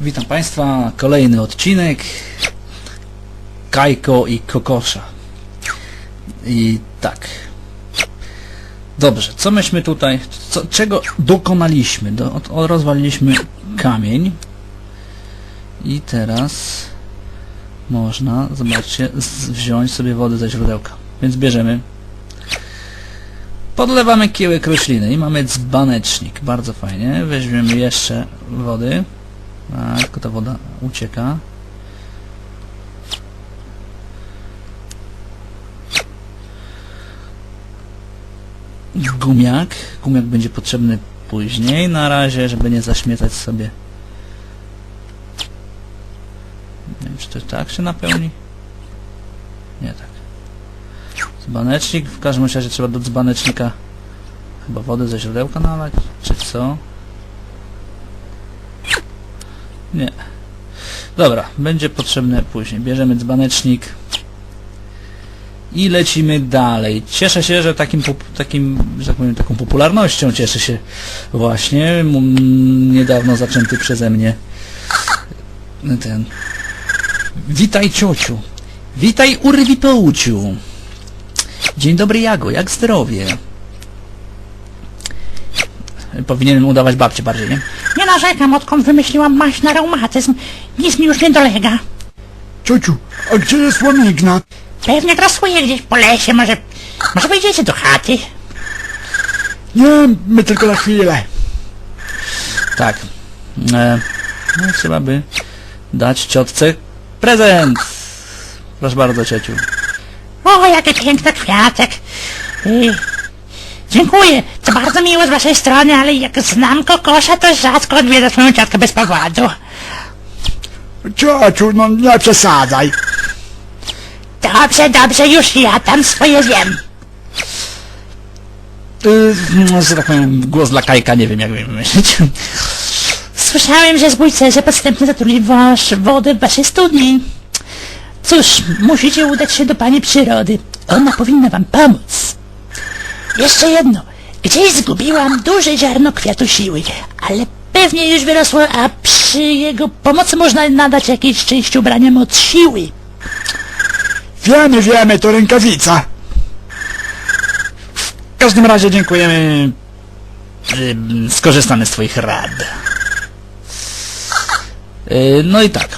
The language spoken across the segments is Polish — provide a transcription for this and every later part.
Witam Państwa, kolejny odcinek Kajko i Kokosza. I tak. Dobrze, co myśmy tutaj, co, czego dokonaliśmy? Do, od, rozwaliliśmy kamień i teraz można, zobaczcie, z, wziąć sobie wodę ze źródełka. Więc bierzemy Podlewamy kiełek rośliny i mamy dzbanecznik. Bardzo fajnie. Weźmiemy jeszcze wody. A, tylko ta woda ucieka. Gumiak. Gumiak będzie potrzebny później. Na razie, żeby nie zaśmiecać sobie. Nie wiem, czy to tak się napełni? Nie tak. Dzbanecznik. W każdym razie trzeba do dzbanecznika chyba wodę ze źródełka nalać, czy co? Nie. Dobra, będzie potrzebne później. Bierzemy dzbanecznik i lecimy dalej. Cieszę się, że takim, takim że tak powiem, taką popularnością cieszy się właśnie niedawno zaczęty przeze mnie ten Witaj ciociu. Witaj urwi połciu. Dzień dobry Jago, jak zdrowie? Powinienem udawać babcię bardziej, nie? Nie narzekam, odkąd wymyśliłam maść na reumatyzm. Nic mi już nie dolega. Ciociu, a gdzie jest łamigna? Pewnie grasuje gdzieś po lesie, może... Może wejdziecie do chaty? Nie, my tylko na chwilę. Tak. E, no, trzeba by dać ciotce prezent. Proszę bardzo, ciociu. O, jaki piękny kwiatek. Dziękuję, to bardzo miło z waszej strony, ale jak znam kokosza, to rzadko odwiedza swoją ciotkę bez powodu. Ciociu, no nie przesadzaj. Dobrze, dobrze, już ja tam swoje wiem. Y, no, że tak powiem, głos dla Kajka, nie wiem jak wymyślić. Słyszałem, że zbójcerze podstępnie zatruli wasz wodę w waszej studni. Cóż, musicie udać się do pani przyrody. Ona powinna wam pomóc. Jeszcze jedno. Gdzieś zgubiłam duże ziarno kwiatu siły, ale pewnie już wyrosło, a przy jego pomocy można nadać jakiejś części ubrania moc siły. Wiemy, wiemy, to rękawica. W każdym razie dziękujemy. Skorzystamy z twoich rad. Y, No i tak.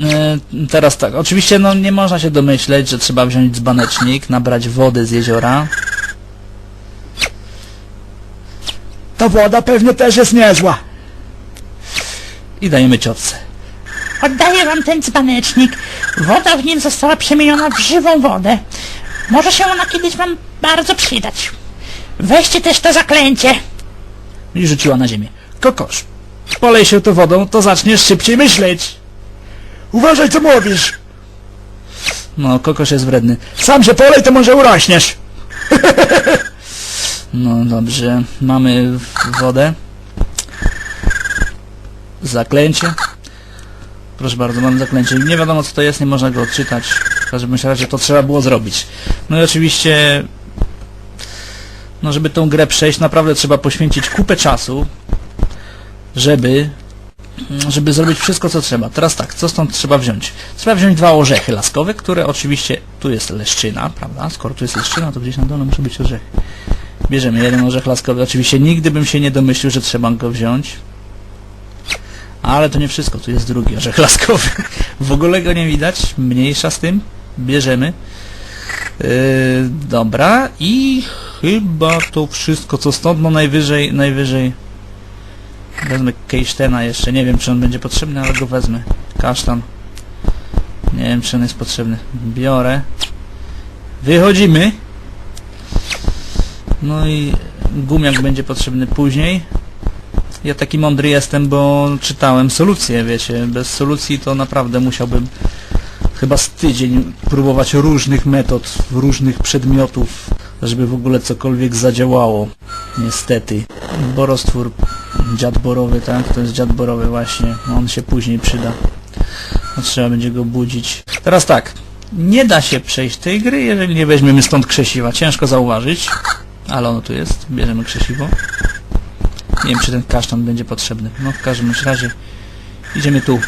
Y, Teraz tak, oczywiście no nie można się domyśleć, że trzeba wziąć dzbanecznik, nabrać wody z jeziora. Ta woda pewnie też jest niezła. i dajemy ciotce. Oddaję wam ten dzbanecznik. Woda w nim została przemieniona w żywą wodę. Może się ona kiedyś wam bardzo przydać. Weźcie też to zaklęcie. I rzuciła na ziemię. Kokosz, polej się to wodą, to zaczniesz szybciej myśleć. Uważaj, co mówisz. No, kokosz jest wredny. Sam się polej, to może urośniesz. No dobrze, mamy w- wodę. Zaklęcie. Proszę bardzo, mamy zaklęcie. Nie wiadomo co to jest, nie można go odczytać. W każdym razie to trzeba było zrobić. No i oczywiście, no żeby tą grę przejść, naprawdę trzeba poświęcić kupę czasu, żeby żeby zrobić wszystko co trzeba. Teraz tak, co stąd trzeba wziąć? Trzeba wziąć dwa orzechy laskowe, które oczywiście, tu jest leszczyna, prawda? Skoro tu jest leszczyna, to gdzieś na dole muszę być orzechy. Bierzemy jeden orzech laskowy. Oczywiście nigdy bym się nie domyślił, że trzeba go wziąć. Ale to nie wszystko. Tu jest drugi orzech laskowy. W ogóle go nie widać. Mniejsza z tym. Bierzemy. Yy, dobra. I chyba to wszystko, co stąd. No najwyżej, najwyżej... Wezmę Kejsztena jeszcze. Nie wiem, czy on będzie potrzebny, ale go wezmę. Kasztan. Nie wiem, czy on jest potrzebny. Biorę. Wychodzimy. No i gumiak będzie potrzebny później. Ja taki mądry jestem, bo czytałem solucję, wiecie. Bez solucji to naprawdę musiałbym chyba z tydzień próbować różnych metod, różnych przedmiotów, żeby w ogóle cokolwiek zadziałało. Niestety. Borostwór dziad borowy, tak? To jest dziad borowy właśnie. On się później przyda. No, trzeba będzie go budzić. Teraz tak. Nie da się przejść tej gry, jeżeli nie weźmiemy stąd krzesiwa. Ciężko zauważyć. Ale ono tu jest. Bierzemy krzesiwo. Nie wiem, czy ten kasztan będzie potrzebny. No w każdym razie idziemy tu.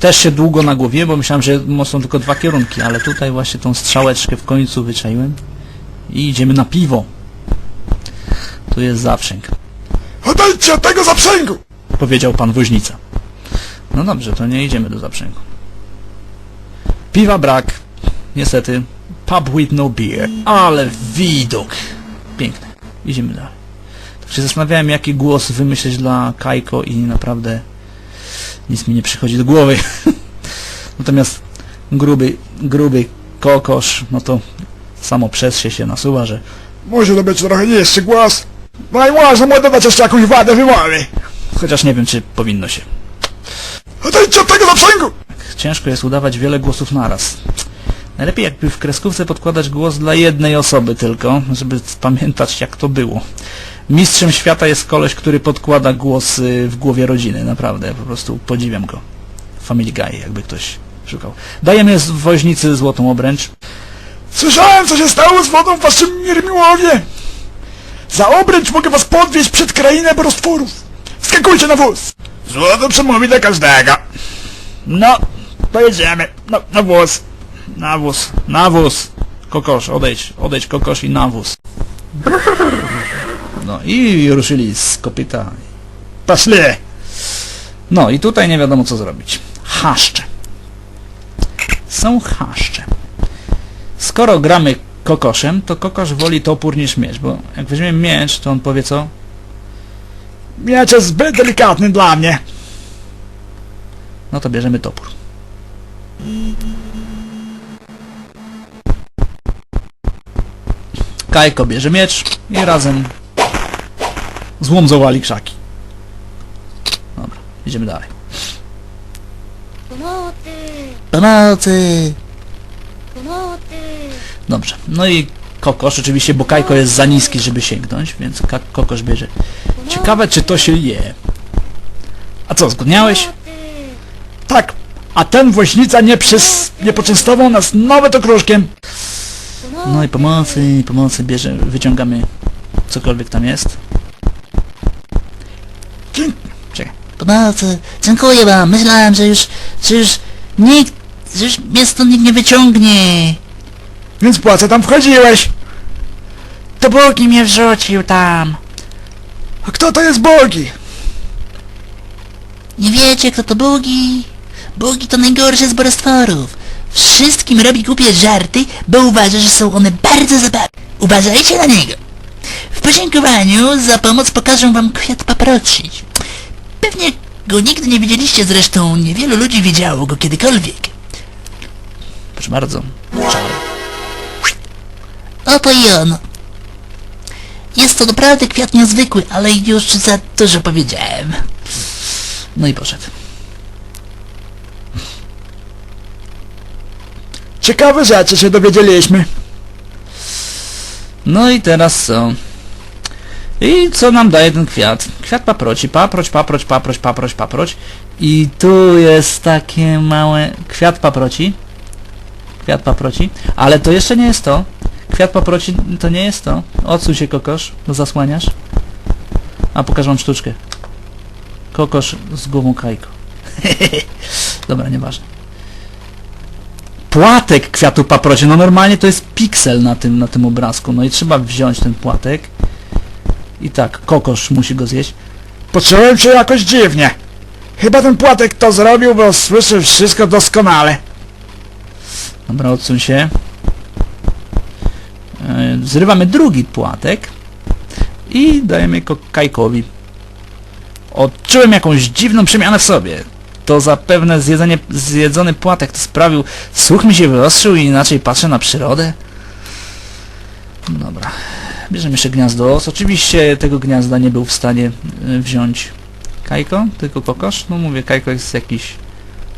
Też się długo na głowie, bo myślałem, że są tylko dwa kierunki, ale tutaj właśnie tą strzałeczkę w końcu wyczaiłem. I idziemy na piwo. Tu jest zaprzęg. Odejdźcie od tego zaprzęgu! Powiedział pan woźnica. No dobrze, to nie idziemy do zaprzęgu. Piwa brak. Niestety. Pub with no beer. Ale widok. Piękny. Idziemy dalej. Tak się zastanawiałem, jaki głos wymyśleć dla Kajko i naprawdę nic mi nie przychodzi do głowy. Natomiast gruby, gruby kokosz, no to samo przez się się nasuwa, że Musi to być trochę niższy głos. No i można mu dodać jeszcze jakąś wadę wymowy. chociaż nie wiem, czy powinno się. Odejdźcie od tego zaprzęgu! Ciężko jest udawać wiele głosów naraz. Najlepiej jakby w kreskówce podkładać głos dla jednej osoby tylko, żeby pamiętać jak to było. Mistrzem świata jest koleś, który podkłada głos y, w głowie rodziny, naprawdę, po prostu podziwiam go. Family Guy, jakby ktoś szukał. Dajemy z woźnicy złotą obręcz. Słyszałem, co się stało z wodą w waszym Mirmiłowie. Za obręcz mogę was podwieźć przed krainę roztworów. Skakujcie na wóz. Złoto przemówi do każdego. No, pojedziemy, no, na wóz. Na wóz, na wóz. Kokosz, odejdź, odejdź kokosz i na wóz. No i ruszyli z kopyta. Poszli. No i tutaj nie wiadomo co zrobić. Haszcze. Są haszcze. Skoro gramy kokoszem, to kokosz woli topór niż miecz, bo jak weźmiemy miecz, to on powie co? Miecz jest zbyt delikatny dla mnie. No to bierzemy topór. Kajko bierze miecz i razem złomzowali krzaki. Dobra, idziemy dalej. Pomocy! Pomocy! Dobrze, no i kokosz, oczywiście, bo Kajko jest za niski, żeby sięgnąć, więc kokosz bierze. Ciekawe, czy to się je. A co, zgodniałeś? Tak, a ten woźnica nie, przys... nie poczęstował nas nawet okruszkiem. No i pomocy, pomocy bierze, wyciągamy cokolwiek tam jest. Czekaj. Pomocy! Dziękuję wam! Myślałem, że już, że już nikt, już mnie stąd nikt nie wyciągnie! Więc po co tam wchodziłeś? To Bogi mnie wrzucił tam! A kto to jest Bogi? Nie wiecie, kto to Bogi? Bogi to najgorsze z borostworów. Wszystkim robi głupie żarty, bo uważa, że są one bardzo zabawne. Uważajcie na niego. W podziękowaniu za pomoc pokażę wam kwiat paproci. Pewnie go nigdy nie widzieliście, zresztą niewielu ludzi widziało go kiedykolwiek. Proszę bardzo. Czar. Oto i on. Jest to naprawdę kwiat niezwykły, ale już za dużo powiedziałem. No i poszedł. Ciekawe rzeczy się dowiedzieliśmy. No i teraz co? I co nam daje ten kwiat? Kwiat paproci, paproć, paproć, paproć, paproć, paproć. I tu jest takie małe... Kwiat paproci. Kwiat paproci. Ale to jeszcze nie jest to. Kwiat paproci to nie jest to. Odsuń się kokosz, bo zasłaniasz. A pokażę wam sztuczkę. Kokosz z głową kajko. Dobra, nieważne. Płatek kwiatu paproci. No normalnie to jest piksel na tym, na tym obrazku. No i trzeba wziąć ten płatek. I tak, kokosz musi go zjeść. Poczułem się jakoś dziwnie. Chyba ten płatek to zrobił, bo słyszy wszystko doskonale. Dobra, odsuń się. E, Zrywamy drugi płatek i dajemy go Kajkowi. Odczułem jakąś dziwną przemianę w sobie. To zapewne zjedzenie, zjedzony płatek to sprawił, słuch mi się wyostrzył i inaczej patrzę na przyrodę. Dobra. Bierzemy jeszcze gniazdo os. Oczywiście tego gniazda nie był w stanie y, wziąć Kajko, tylko kokosz. No mówię, Kajko jest jakiś,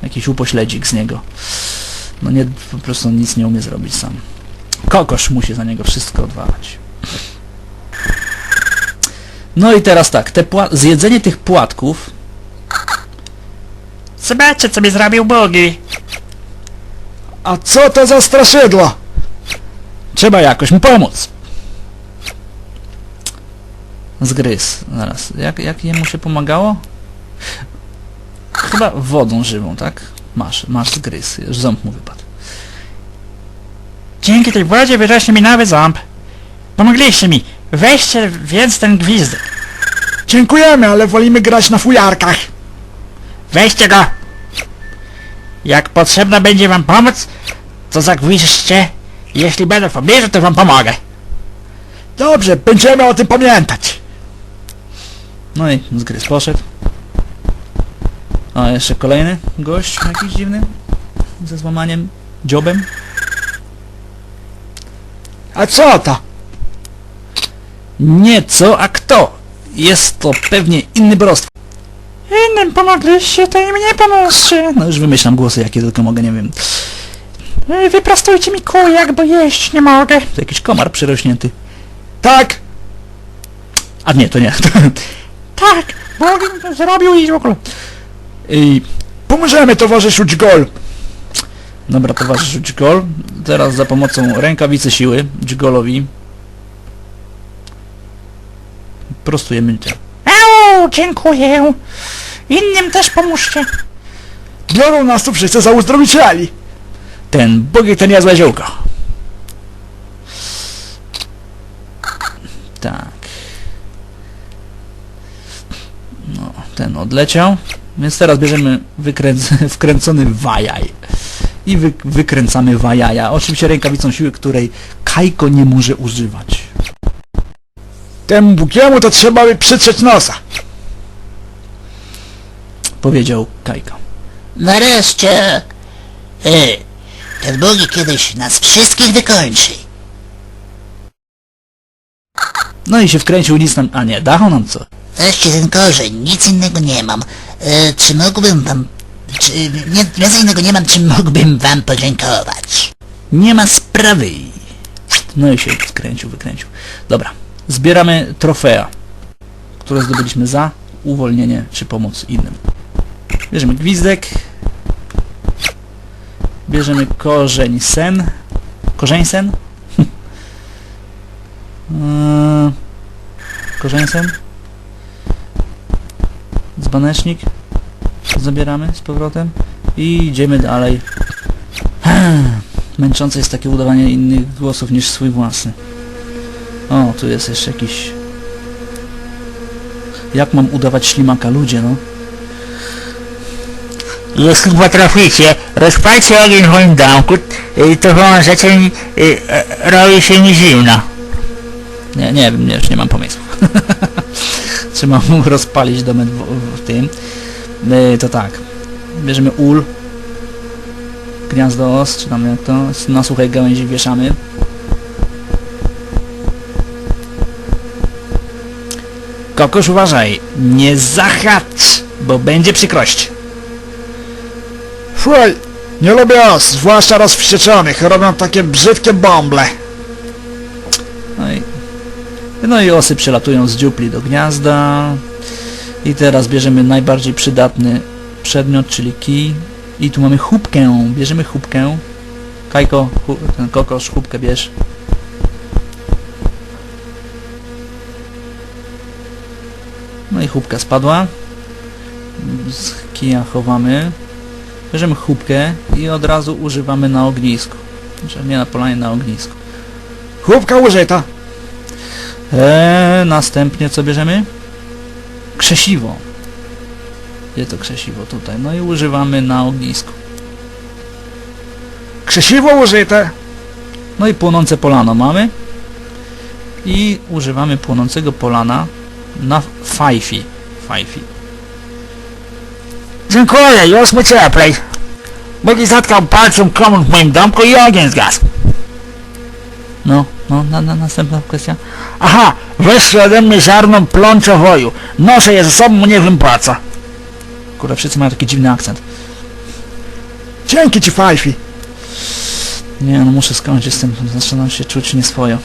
jakiś upośledzik z niego. No nie, po prostu nic nie umie zrobić sam. Kokosz musi za niego wszystko odwalać. No i teraz tak, te zjedzenie tych płatków Zobaczcie, co mi zrobił Bogi. A co to za straszydło? trzeba jakoś mu pomóc. Zgryz. Zaraz. Jak, jak jemu się pomagało? Chyba wodą żywą, tak? Masz, masz zgryz. Już ząb mu wypadł. Dzięki tej wodzie wyrośnie mi nowy ząb. Pomogliście mi. Weźcie więc ten gwizdek. Dziękujemy, ale wolimy grać na fujarkach. Weźcie go. Jak potrzebna będzie wam pomoc, to zagwizdźcie. Jeśli będę w pobliżu, to wam pomogę. Dobrze, będziemy o tym pamiętać. No i zgryz poszedł. A jeszcze kolejny gość jakiś dziwny. Ze złamaniem dziobem. A co to? Nie co, a kto? Jest to pewnie inny borostwo. Innym pomogliście, to i mnie pomóżcie. No już wymyślam głosy jakie tylko mogę, nie wiem. Wyprostujcie mi kujak, bo jeść nie mogę. To jakiś komar przyrośnięty. Tak, A nie, to nie. Tak, Bogin to zrobił i w ogóle. I pomożemy towarzyszu Dźgol. Dobra, towarzyszu Dźgol. Teraz za pomocą rękawicy siły Dźgolowi prostujemy cię. Au, dziękuję. Innym też pomóżcie. Biorą nas tu wszyscy za uzdrowicieli. Ten bogi to niezłe ziółko. Tak. No, ten odleciał. Więc teraz bierzemy wykręc wkręcony wajaj. I wy wykręcamy wajaja. Oczywiście rękawicą siły, której Kajko nie może używać. Temu Bukiemu to trzeba by przytrzeć nosa. Powiedział Kajko. Nareszcie! Ej, ten Bogi kiedyś nas wszystkich wykończy. No i się wkręcił nic nam... A nie, dał nam co? Weźcie ten korzeń, nic innego nie mam. E, czy mógłbym wam... Czy... Nie, nic innego nie mam, czy mógłbym wam podziękować? Nie ma sprawy. No i się skręcił, wykręcił. Dobra. Zbieramy trofea, które zdobyliśmy za uwolnienie czy pomoc innym. Bierzemy gwizdek. Bierzemy korzeń sen. Korzeń sen? Eee, korzeń sen. Dzbanecznik. Zabieramy z powrotem. I idziemy dalej. Męczące jest takie udawanie innych głosów niż swój własny. O, tu jest jeszcze jakiś... Jak mam udawać ślimaka? Ludzie, no. Jeśli potraficie, rozpalcie ogień w moim domku, y, to pomożecie mi, y, robi się mi zimno. Nie, nie wiem, już nie mam pomysłu. Trzeba mu rozpalić domek w, tym. To tak. Bierzemy ul. Gniazdo os, czy tam jak to, na suchej gałęzi wieszamy. Kokosz uważaj, nie zahacz, bo będzie przykrość. Fuj, nie lubię os, zwłaszcza rozwścieczonych. Robią takie brzydkie bąble. No i, osy przelatują z dziupli do gniazda. I teraz bierzemy najbardziej przydatny przedmiot, czyli kij. I tu mamy chubkę. Bierzemy chubkę. Kajko, hu, ten kokosz, chubkę bierz. No i chubka spadła. Z kija chowamy. Bierzemy chubkę i od razu używamy na ognisku. Znaczy nie na polanie, na ognisku. Chłopka użyta. Eee, następnie co bierzemy? Krzesiwo. Gdzie to krzesiwo? Tutaj. No i używamy na ognisku. Krzesiwo użyte. No i płonące polano mamy. I używamy płonącego polana na fajfi. Fajfi. Dziękuję, już mu cieplej. Bogi zatkał palcem komun w moim domku i ogień zgasł. No, no, na, na, następna kwestia. Aha, weźcie ode mnie ziarno plączowoju. Noszę je ze sobą, nie co. Kurde, wszyscy mają taki dziwny akcent. Dzięki ci, Fajfi. Nie, no muszę skończyć z tym. Zaczynam się czuć nieswojo.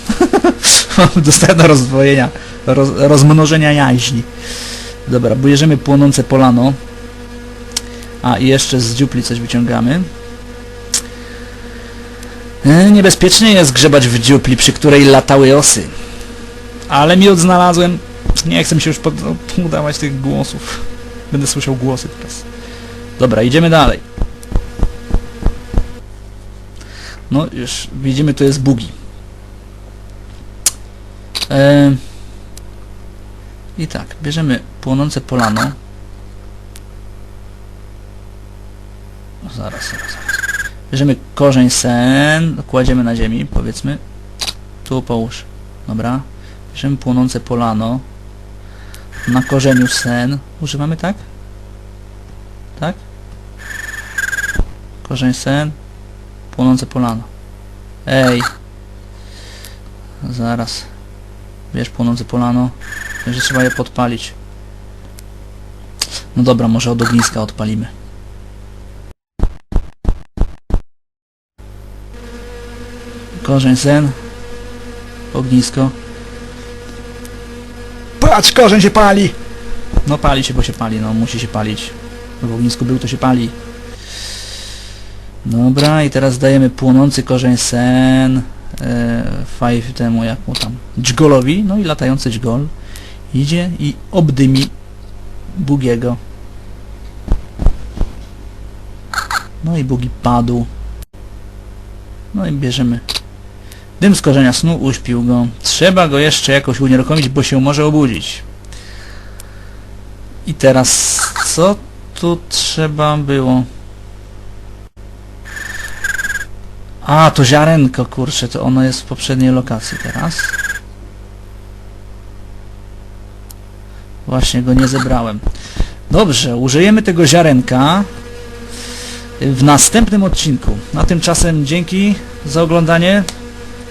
Dostałem do rozdwojenia, roz, rozmnożenia jaźni. Dobra, bierzemy płonące polano. A i jeszcze z dziupli coś wyciągamy. E, niebezpiecznie jest grzebać w dziupli, przy której latały osy. Ale miód znalazłem. Nie chcę się już pod, udawać tych głosów. Będę słyszał głosy teraz. Dobra, idziemy dalej. No już widzimy, tu jest bugi. Eee, I tak, bierzemy płonące polano. No, zaraz, zaraz, zaraz. Bierzemy korzeń sen, kładziemy na ziemi, powiedzmy. Tu połóż. Dobra. Bierzemy płonące polano. Na korzeniu sen. Używamy tak? Tak? Korzeń sen. Płonące polano. Ej. Zaraz. Bierz płonące polano. Że trzeba je podpalić. No dobra, może od ogniska odpalimy. Korzeń sen. Ognisko. Patrz, korzeń się pali! No pali się, bo się pali, no musi się palić. W ognisku był, to się pali. Dobra, i teraz dajemy płonący korzeń sen e, five temu, jak mu tam, dźgolowi, no i latający dźgol idzie i obdymi Bugiego. No i Bugi padł. No i bierzemy dym z korzenia snu, uśpił go. Trzeba go jeszcze jakoś unieruchomić, bo się może obudzić. I teraz co tu trzeba było? A, to ziarenko, kurczę, to ono jest w poprzedniej lokacji teraz. Właśnie go nie zebrałem. Dobrze, użyjemy tego ziarenka w następnym odcinku. Na tymczasem dzięki za oglądanie.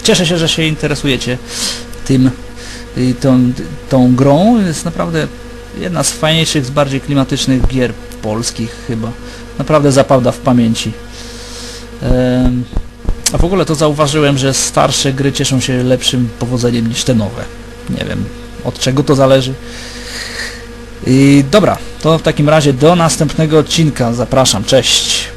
Cieszę się, że się interesujecie tym, y, tą, tą grą. Jest naprawdę jedna z fajniejszych, z bardziej klimatycznych gier polskich chyba. Naprawdę zapada w pamięci. A w ogóle to zauważyłem, że starsze gry cieszą się lepszym powodzeniem niż te nowe. Nie wiem, od czego to zależy. I dobra, to w takim razie do następnego odcinka. Zapraszam, cześć.